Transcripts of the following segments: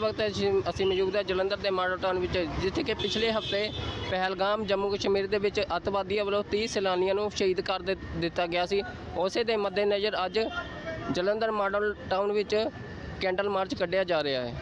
ਵਕਤ ਅਸੀਂ ਅਸੀਂ ਮੌਜੂਦ ਹਾਂ ਜਲੰਧਰ ਦੇ ਮਾਡਲ ਟਾਊਨ ਵਿੱਚ, ਜਿੱਥੇ ਕਿ ਪਿਛਲੇ ਹਫ਼ਤੇ ਪਹਿਲਗਾਮ ਜੰਮੂ ਕਸ਼ਮੀਰ ਦੇ ਵਿੱਚ ਅੱਤਵਾਦੀਆਂ ਵੱਲੋਂ 30 ਸੈਲਾਨੀਆਂ ਨੂੰ ਸ਼ਹੀਦ ਕਰ ਦਿੱ- ਦਿੱਤਾ ਗਿਆ ਸੀ। ਉਸੇ ਦੇ ਮੱਦੇਨਜ਼ਰ ਅੱਜ ਜਲੰਧਰ ਮਾਡਲ ਟਾਊਨ ਵਿੱਚ ਕੈਂਡਲ ਮਾਰਚ ਕੱਢਿਆ ਜਾ ਰਿਹਾ ਹੈ।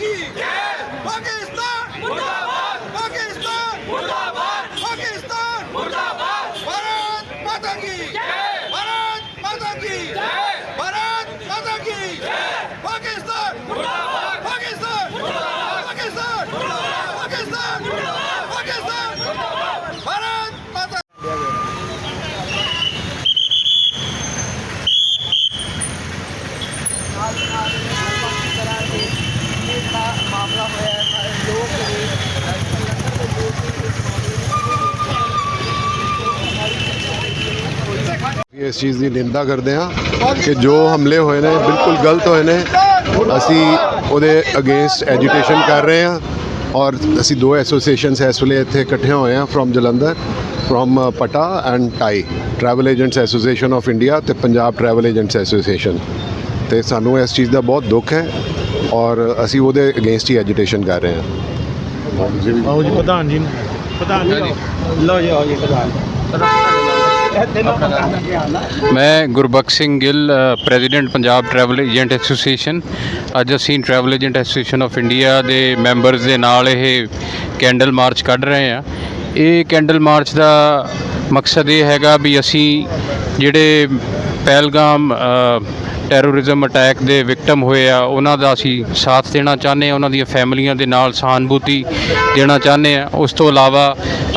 ਮਾਤਾ ਕੀ ਜੈ ਪਾਕਿਸਤਾਨ ਮੁਰਦਾਬਾਦ ਪਾਕਿਸਤਾਨ ਮੁਰਦਾਬਾਦ ਪਾਕਿਸਤਾਨ ਮੁਰਦਾਬਾਦ ਭਾਰਤ ਮਾਤਾ ਕੀ ਜੈ ਭਾਰਤ ਮਾਤਾ ਕੀ ਜੈ ਭਾਰਤ ਮਾਤਾ ਕੀ ਜੈ ਪਾਕਿਸਤਾਨ ਮੁਰਦਾਬਾਦ ਪਾਕਿਸਤਾਨ ਮੁਰਦਾਬਾਦ ਪਾਕਿਸਤਾਨ ਮੁਰਦਾਬਾਦ ਪਾਕਿਸਤਾਨ ਮੁਰਦਾਬਾਦ ਪਾਕਿਸਤਾਨ ਮੁਰਦਾਬਾਦ ਭਾਰਤ ਮਾਤਾ ਇਸ ਚੀਜ਼ ਦੀ ਨਿੰਦਾ ਕਰਦੇ ਹਾਂ ਕਿ ਜੋ ਹਮਲੇ ਹੋਏ ਨੇ, ਬਿਲਕੁਲ ਗਲਤ ਹੋਏ ਨੇ, ਅਸੀਂ ਉਹਦੇ ਅਗੇਂਸਟ ਐਜੀਟੇਸ਼ਨ ਕਰ ਰਹੇ ਹਾਂ ਔਰ ਅਸੀਂ ਦੋ ਐਸੋਸੀਏਸ਼ਨਸ ਇਸ ਵੇਲੇ ਇੱਥੇ ਇਕੱਠੇ ਹੋਏ ਹਾਂ from Jalandhar from PATA and TAAI travel agents association of India ਤੇ ਪੰਜਾਬ ਟਰੈਵਲ ਏਜੰਟਸ ਐਸੋਸੀਏਸ਼ਨ ਤੇ ਸਾਨੂੰ ਇਸ ਚੀਜ਼ ਦਾ ਬਹੁਤ ਦੁੱਖ ਹੈ ਔਰ ਅਸੀਂ ਉਹਦੇ ਅਗੇਂਸਟ ਹੀ ਐਜੀਟੇਸ਼ਨ ਕਰ ਰਹੇ ਹਾਂ। ਆਓ ਜੀ ਪ੍ਰਧਾਨ ਜੀ ਪ੍ਰਧਾਨ ਜੀ ਲਓ। ਲਓ ਜੀ ਆਓ ਜੀ ਪ੍ਰਧਾਨ। ਮੈਂ Gurbakhsh Singh Gill president Punjab travel agent association. ਅੱਜ ਅਸੀਂ travel agent association of India ਦੇ ਮੈਂਬਰਸ ਦੇ ਨਾਲ ਇਹ ਕੈਂਡਲ ਮਾਰਚ ਕੱਢ ਰਹੇ ਆ ਇਹ ਕੈਂਡਲ ਮਾਰਚ ਦਾ ਮਕਸਦ ਇਹ ਹੈਗਾ ਵੀ ਅਸੀਂ ਜਿਹੜੇ ਪਹਿਲਗਾਮ ਟੈਰੋਰਿਜ਼ਮ ਅਟੈਕ ਦੇ ਵਿਕਟਮ ਹੋਏ ਆ ਉਹਨਾਂ ਦਾ ਅਸੀਂ ਸਾਥ ਦੇਣਾ ਚਾਹੁੰਦੇ ਆ ਉਹਨਾਂ ਦੀਆਂ ਫੈਮਲੀਆਂ ਦੇ ਨਾਲ ਸਹਾਨੁਭੂਤੀ ਦੇਣਾ ਚਾਹੁੰਦੇ ਆ ਉਸ ਤੋਂ ਇਲਾਵਾ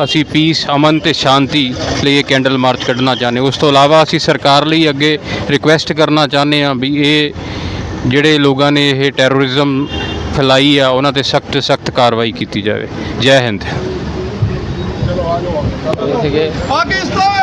ਅਸੀਂ ਪੀਸ ਅਮਨ ਤੇ ਸ਼ਾਂਤੀ ਲਈ ਇਹ ਕੈਂਡਲ ਮਾਰਚ ਕੱਢਣਾ ਚਾਹੁੰਦੇ। ਉਸ ਤੋਂ ਇਲਾਵਾ ਅਸੀਂ ਸਰਕਾਰ ਲਈ ਅੱਗੇ ਰਿਕੁਐਸਟ ਕਰਨਾ ਚਾਹੁੰਦੇ ਆ ਵੀ ਇਹ ਜਿਹੜੇ ਲੋਕਾਂ ਨੇ ਇਹ ਟੈਰੋਰਿਜ਼ਮ ਫੈਲਾਈ ਆ ਉਹਨਾਂ ਤੇ ਸਖਤ ਸਖਤ ਕਾਰਵਾਈ ਕੀਤੀ ਜਾਵੇ। ਜੈ ਹਿੰਦ। ਪਾਕਿਸਤਾਨ!